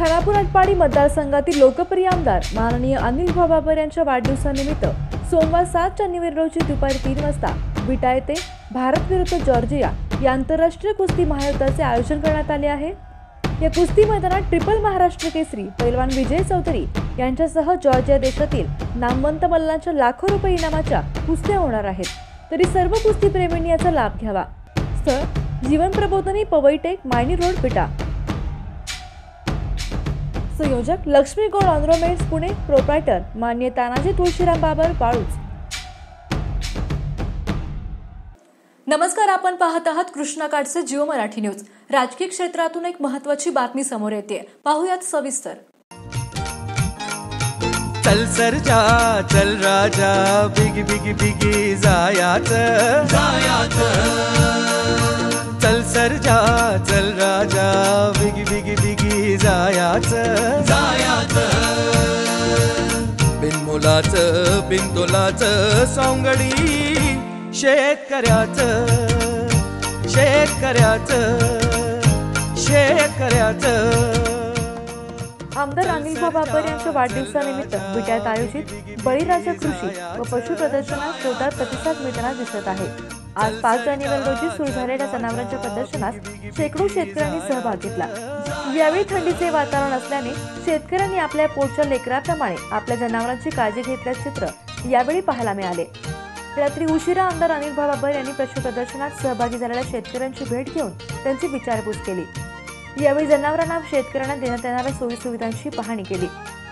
खानापूर आटपाडी मतदारसंघातील लोकप्रिय आमदार माननीय अनिल भाबाबर यांच्या वाढदिवसानिमित्त सोमवार सात जानेवारी रोजी दुपारी तीन वाजता विटा येथे भारत विरुद्ध जॉर्जिया या आंतरराष्ट्रीय कुस्ती महायुद्धाचे आयोजन करण्यात आले आहे. या कुस्ती मैदानात ट्रिपल महाराष्ट्र केसरी पैलवान विजय चौधरी यांच्यासह जॉर्जिया देशातील नामवंत मल्लांच्या लाखो रुपये इनामाच्या कुस्त्या होणार आहेत. तरी सर्व कुस्तीप्रेमींनी याचा लाभ घ्यावा. स्थळ जीवन प्रबोधनी पवईटेक मायनी रोड पिटा संयोजक लक्ष्मी गौड ऑनरोमेंट्स पुणे प्रोप्रायटर मान्य तानाजी तुळशीराम बाबर बाळूच नमस्कार आपण पाहत आहात कृष्णाकाठचे जिओ मराठी न्यूज. राजकीय क्षेत्रातून एक महत्वाची बातमी समोर येते. पाहूयात सविस्तर. चल सरजा चल राजा बिगी बिगी बिगी जायाच. जायाच. चल सरजा चल राजा बिगी बिगी बिगी जायाच. जायाच बिनमुलाच बिनतोलाच सोंगडी शेतकऱ्याच शेतकऱ्याच शेतकऱ्याच. आमदार अनिल बाबर यांच्या वाढदिवसानिमित्त विट्यात आयोजित बळीराजा कृषी व पशु प्रदर्शनास जोरदार प्रतिसाद मिळताना दिसत आहे. आज पाच जानेवारी रोजी सुरू झालेल्या जनावरांच्या प्रदर्शनास शेकडो शेतकऱ्यांनी सहभाग घेतला. यावेळी थंडीचे वातावरण असल्याने शेतकऱ्यांनी आपल्या पोटच्या लेकराप्रमाणे आपल्या जनावरांची काळजी घेतल्याचे चित्र यावेळी पाहायला मिळाले. रात्री उशिरा आमदार अनिल बाबर यांनी पशु प्रदर्शनात सहभागी झालेल्या शेतकऱ्यांची भेट घेऊन त्यांची विचारपूस केली. यावेळी जनावरांना शेतकऱ्यांना देण्यात येणाऱ्या सोयी सुविधांची पाहणी केली.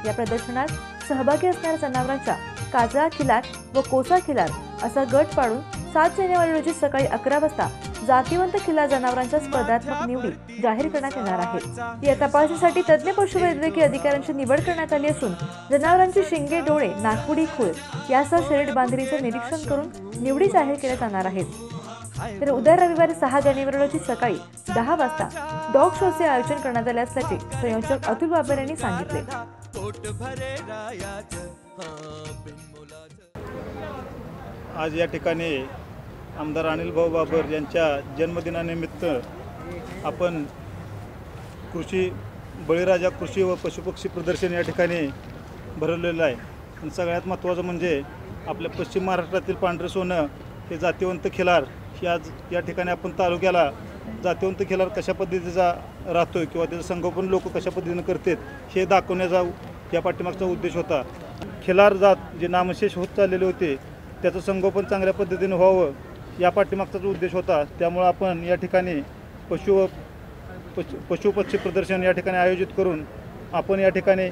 या प्रदर्शनात सहभागी असणाऱ्या जनावरांच्या काजळा खिलार व कोसा खिलार असा गट पाडून सात जानेवारी रोजी सकाळी अकरा वाजता जातीवंत खिलार जनावरांच्या स्पर्धात्मक निवडी जाहीर करण्यात येणार आहे. या तपासणीसाठी तज्ज्ञ पशुवैद्यकीय अधिकाऱ्यांची निवड करण्यात आली असून जनावरांची शिंगे डोळे नागपुडी खूळ यासह शरीर बांधणीचे निरीक्षण करून निवडी जाहीर केल्या जाणार आहेत. तर उद्या रविवारी सहा जानेवारी रोजी सकाळी दहा वाजता डॉग शोचे आयोजन करण्यात आले असल्याचे संयोजक अतुल बाबर यांनी सांगितले. आज या ठिकाणी आमदार अनिल भाऊ बाबर यांच्या जन्मदिनानिमित्त आपण कृषी बळीराजा कृषी व पशुपक्षी प्रदर्शन या ठिकाणी भरवलेलं आहे. आणि सगळ्यात महत्त्वाचं म्हणजे आपल्या पश्चिम महाराष्ट्रातील पांढरे सोनं हे जातीवंत खिलार की आज या ठिकाणी आपण तालुक्याला जातीवंत खिलार कशा पद्धतीचा राहतोय किंवा त्याचं संगोपन लोक कशा पद्धतीनं करतात हे दाखवण्याचा या पाठीमागचा उद्देश होता. खिलार जात जे नामशेष होत चाललेले होते त्याचं संगोपन चांगल्या पद्धतीनं व्हावं या पाठीमागचाच उद्देश होता. त्यामुळं आपण या ठिकाणी पशु पशु पशुपक्षी प्रदर्शन या ठिकाणी आयोजित करून आपण या ठिकाणी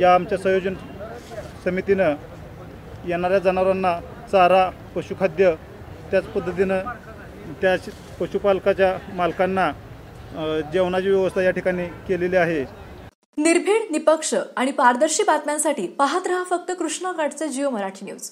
या आमच्या संयोजन समितीनं येणाऱ्या जनावरांना चारा पशुखाद्य त्याच पद्धतीनं त्या पशुपालकाच्या मालकांना जेवणाची व्यवस्था या ठिकाणी केलेली आहे. निर्भीड निपक्ष आणि पारदर्शी बातम्यांसाठी पाहत रहा फक्त कृष्णाकाठचे जिओ मराठी न्यूज.